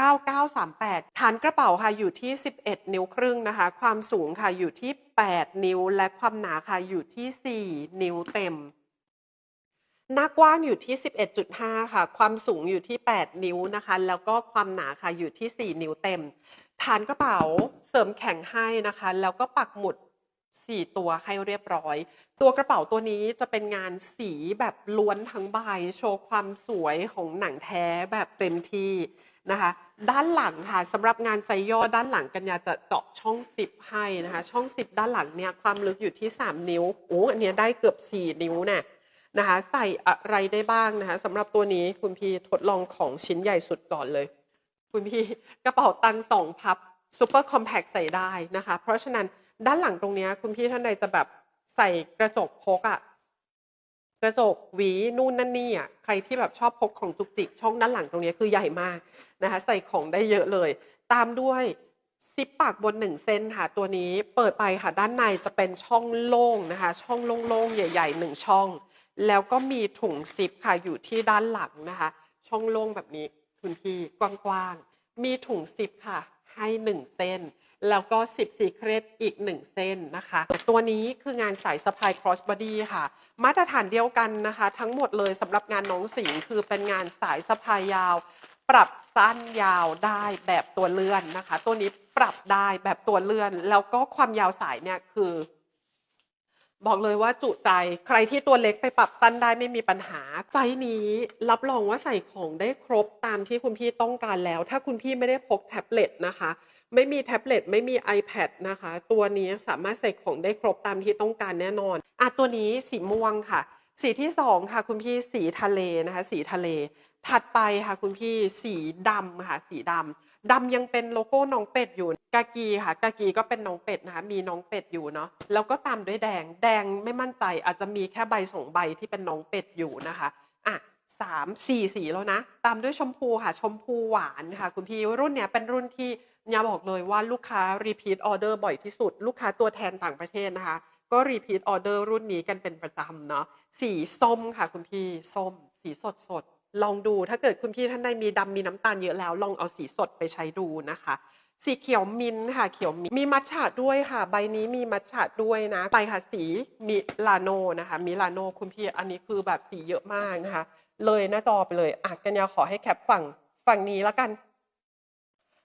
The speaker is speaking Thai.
9938 ฐานกระเป๋าค่ะอยู่ที่ 11 นิ้วครึ่งนะคะ ความสูงค่ะอยู่ที่ 8 นิ้ว และความหนาค่ะอยู่ที่ 4 นิ้วเต็ม หน้ากว้างอยู่ที่ 11.5 ค่ะ ความสูงอยู่ที่ 8 นิ้วนะคะ แล้วก็ความหนาค่ะอยู่ที่ 4 นิ้วเต็ม ฐานกระเป๋าเสริมแข็งให้นะคะ แล้วก็ปักหมุด4ตัวให้เรียบร้อย ตัวกระเป๋าตัวนี้จะเป็นงานสีแบบล้วนทั้งใบ โชว์ความสวยของหนังแท้แบบเต็มที่นะคะ ด้านหลังค่ะสำหรับงานไซย่อด้านหลังกัญญาจะเจาะช่อง 10 ให้นะคะ ช่อง 10 ด้านหลังเนี่ยความลึกอยู่ที่ 3 นิ้วโอ้อันเนี้ยได้เกือบ 4 นิ้วนี่ยนะคะใส่อะไรได้บ้างนะคะสำหรับตัวนี้คุณพี่ทดลองของชิ้นใหญ่สุดก่อนเลย คุณพี่กระเป๋าตังสองพับซูเปอร์คอมแพคใส่ได้นะคะ เพราะฉะนั้นด้านหลังตรงเนี้ยคุณพี่ท่านใดจะแบบใส่กระจกพกอะ กระจกหวีนู่นนั่นนี่อะใครที่แบบชอบพกของจุกจิกช่องด้านหลังตรงนี้คือใหญ่มากนะคะ ใส่ของได้เยอะเลย ตามด้วยซิปปากบนหนึ่งเส้นค่ะตัวนี้เปิดไปค่ะด้านในจะเป็นช่องโล่งนะคะ ช่องโล่งๆใหญ่ๆหนึ่งช่อง แล้วก็มีถุงซิปค่ะอยู่ที่ด้านหลังนะคะ ช่องโล่งแบบนี้คุณพี่กว้างๆมีถุงซิปค่ะ ให้1เส้น แล้วก็ 10 สีเครตอีก 1 เส้นนะคะ ตัวนี้คืองานสายสะพาย cross body ค่ะ มาตรฐานเดียวกันนะคะ ทั้งหมดเลยสำหรับงานน้องสิงห์คือเป็นงานสายสะพายยาว ปรับสั้นยาวได้แบบตัวเลื่อนนะคะ ตัวนี้ปรับได้แบบตัวเลื่อน แล้วก็ความยาวสายเนี่ยคือ บอกเลยว่าจุใจใครที่ตัวเล็กไปปรับสั้นได้ไม่มีปัญหาใจนี้รับรองว่าใส่ของได้ครบตามที่คุณพี่ต้องการแล้ว ถ้าคุณพี่ไม่ได้พกแท็บเล็ตนะคะ ไม่มีแท็บเล็ตไม่มี iPad นะคะ ตัวนี้สามารถใส่ของได้ครบตามที่ต้องการแน่นอนอะตัวนี้สีม่วงค่ะ สีที่สองค่ะคุณพี่สีทะเลนะคะสีทะเล ถัดไปค่ะคุณพี่สีดำค่ะสีดำดำยังเป็นโลโก้น้องเป็ดอยู่กากีค่ะกากีก็เป็นน้องเป็ดนะคะมีน้องเป็ดอยู่เนาะแล้วก็ตามด้วยแดงแดงไม่มั่นใจอาจจะมีแค่ใบสองใบที่เป็นน้องเป็ดอยู่นะคะอะสามสี่สีแล้วนะ ตามด้วยชมพูค่ะชมพูหวานค่ะคุณพี่รุ่นเนี้ยเป็นรุ่นที่ยาบอกเลยว่าลูกค้า repeat order บ่อยที่สุด ลูกค้าตัวแทนต่างประเทศนะคะ ก็ repeat order รุ่นนี้กันเป็นประจำเนาะสีส้มค่ะคุณพี่ส้ม สีสดสดลองดูถ้าเกิดคุณพี่ท่านใดมีดำมีน้ำตาลเยอะแล้ว ลองเอาสีสดไปใช้ดูนะคะ สีเขียวมินค่ะเขียวมินมีมัทฉะด้วยค่ะ ใบนี้มีมัทฉะด้วยนะไปค่ะสีมิลาโนนะคะมิลาโนคุณพี่อันนี้คือแบบสีเยอะมากนะคะ เลยหน้าจอไปเลยอะกัญญาขอให้แคปฝั่งฝั่งนี้แล้วกัน